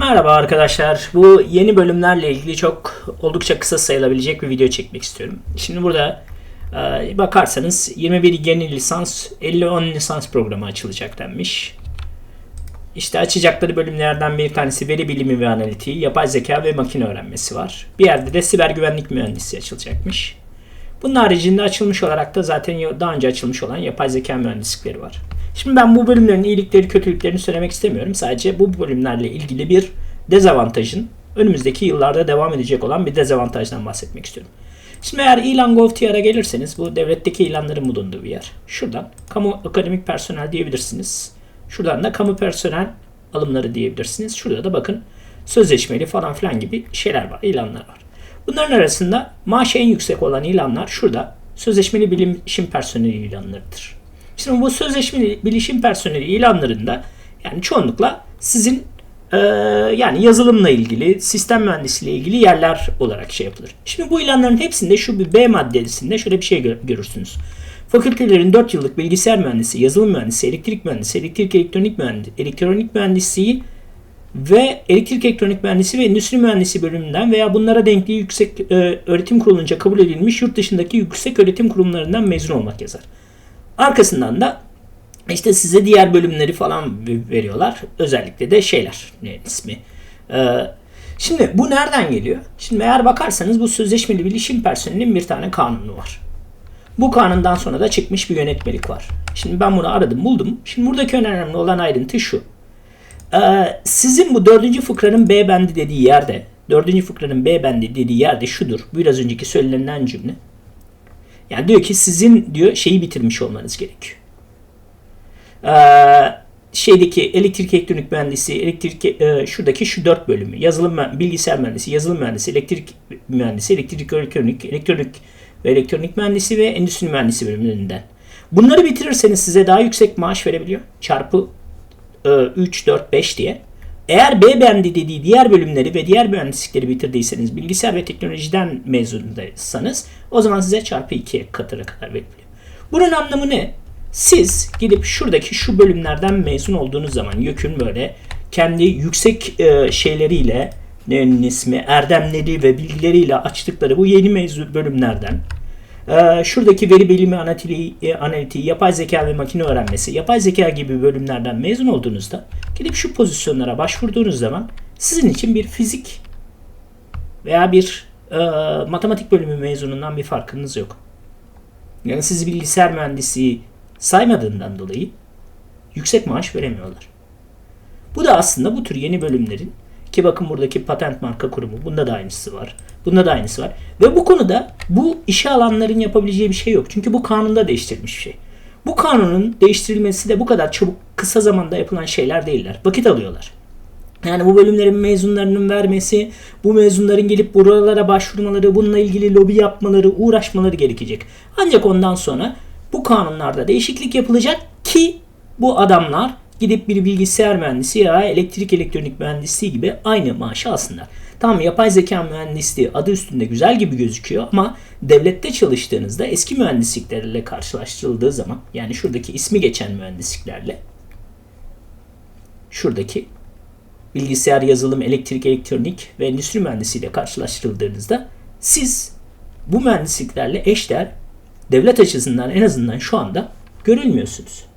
Merhaba arkadaşlar. Bu yeni bölümlerle ilgili çok oldukça kısa sayılabilecek bir video çekmek istiyorum. Şimdi burada e, bakarsanız 21 yeni lisans, 50 10 lisans programı açılacak denmiş. İşte açacakları bölümlerden bir tanesi veri bilimi ve analitiği, yapay zeka ve makine öğrenmesi var. Bir yerde de siber güvenlik mühendisliği açılacakmış. Bunun haricinde açılmış olarak da zaten daha önce açılmış olan yapay zeka mühendislikleri var. Şimdi ben bu bölümlerin iyilikleri kötülüklerini söylemek istemiyorum. Sadece bu bölümlerle ilgili bir dezavantajın önümüzdeki yıllarda devam edecek olan bir dezavantajdan bahsetmek istiyorum. Şimdi eğer ilan gov.tr'a gelirseniz bu devletteki ilanların bulunduğu bir yer. Şuradan kamu akademik personel diyebilirsiniz. Şuradan da kamu personel alımları diyebilirsiniz. Şurada da bakın sözleşmeli falan filan gibi şeyler var, ilanlar var. Bunların arasında maaşı en yüksek olan ilanlar şurada sözleşmeli bilişim personeli ilanlarıdır. Şimdi bu sözleşmeli bilişim personeli ilanlarında yani çoğunlukla sizin e, yani yazılımla ilgili, sistem mühendisliği ilgili yerler olarak şey yapılır. Şimdi bu ilanların hepsinde şu bir B maddesinde şöyle bir şey görürsünüz. Fakültelerin 4 yıllık bilgisayar mühendisi, yazılım mühendisi, elektrik mühendisi, elektrik elektronik mühendisi, elektronik mühendisliği ve elektrik elektronik mühendisi ve endüstri mühendisi bölümünden veya bunlara denkliği yüksek e, öğretim kurulunca kabul edilmiş yurt dışındaki yüksek öğretim kurumlarından mezun olmak yazar. Arkasından da işte size diğer bölümleri falan veriyorlar. Özellikle de şeyler. Ne ismi? Ee, şimdi bu nereden geliyor? Şimdi eğer bakarsanız bu sözleşmeli bilişim personelinin bir tane kanunu var. Bu kanundan sonra da çıkmış bir yönetmelik var. Şimdi ben bunu aradım buldum. Şimdi buradaki önemli olan ayrıntı şu. Ee, sizin bu dördüncü fıkranın B bendi dediği yerde, dördüncü fıkranın B bendi dediği yerde şudur. Biraz önceki söylenen cümle. Yani diyor ki sizin diyor şeyi bitirmiş olmanız gerekiyor. Ee, şeydeki elektrik elektronik mühendisi, elektrik e, şuradaki şu dört bölümü. Yazılım bilgisayar mühendisi, yazılım mühendisi, elektrik mühendisi, elektrik elektronik, elektronik ve elektronik mühendisi ve endüstri mühendisi bölümlerinden. Bunları bitirirseniz size daha yüksek maaş verebiliyor. Çarpı e, 3, 4, 5 diye. Eğer B bendi dediği diğer bölümleri ve diğer mühendislikleri bitirdiyseniz, bilgisayar ve teknolojiden mezundaysanız o zaman size çarpı 2 katına kadar veriliyor. Bunun anlamı ne? Siz gidip şuradaki şu bölümlerden mezun olduğunuz zaman YÖK'ün böyle kendi yüksek e, şeyleriyle ne ismi erdemleri ve bilgileriyle açtıkları bu yeni mezun bölümlerden e, şuradaki veri bilimi analitiği, e, analitiği, yapay zeka ve makine öğrenmesi, yapay zeka gibi bölümlerden mezun olduğunuzda gidip şu pozisyonlara başvurduğunuz zaman sizin için bir fizik veya bir e, matematik bölümü mezunundan bir farkınız yok. Yani sizi bilgisayar mühendisi saymadığından dolayı yüksek maaş veremiyorlar. Bu da aslında bu tür yeni bölümlerin ki bakın buradaki patent marka kurumu bunda da aynısı var. Bunda da aynısı var. Ve bu konuda bu işe alanların yapabileceği bir şey yok. Çünkü bu kanunda değiştirilmiş bir şey. Bu kanunun değiştirilmesi de bu kadar çabuk kısa zamanda yapılan şeyler değiller. Vakit alıyorlar. Yani bu bölümlerin mezunlarının vermesi, bu mezunların gelip buralara başvurmaları, bununla ilgili lobi yapmaları, uğraşmaları gerekecek. Ancak ondan sonra bu kanunlarda değişiklik yapılacak ki bu adamlar gidip bir bilgisayar mühendisi ya elektrik elektronik mühendisliği gibi aynı maaşı alsınlar. Tamam yapay zeka mühendisliği adı üstünde güzel gibi gözüküyor ama devlette çalıştığınızda eski mühendisliklerle karşılaştırıldığı zaman yani şuradaki ismi geçen mühendisliklerle şuradaki bilgisayar yazılım, elektrik, elektronik ve endüstri mühendisiyle karşılaştırıldığınızda siz bu mühendisliklerle eşdeğer devlet açısından en azından şu anda görülmüyorsunuz.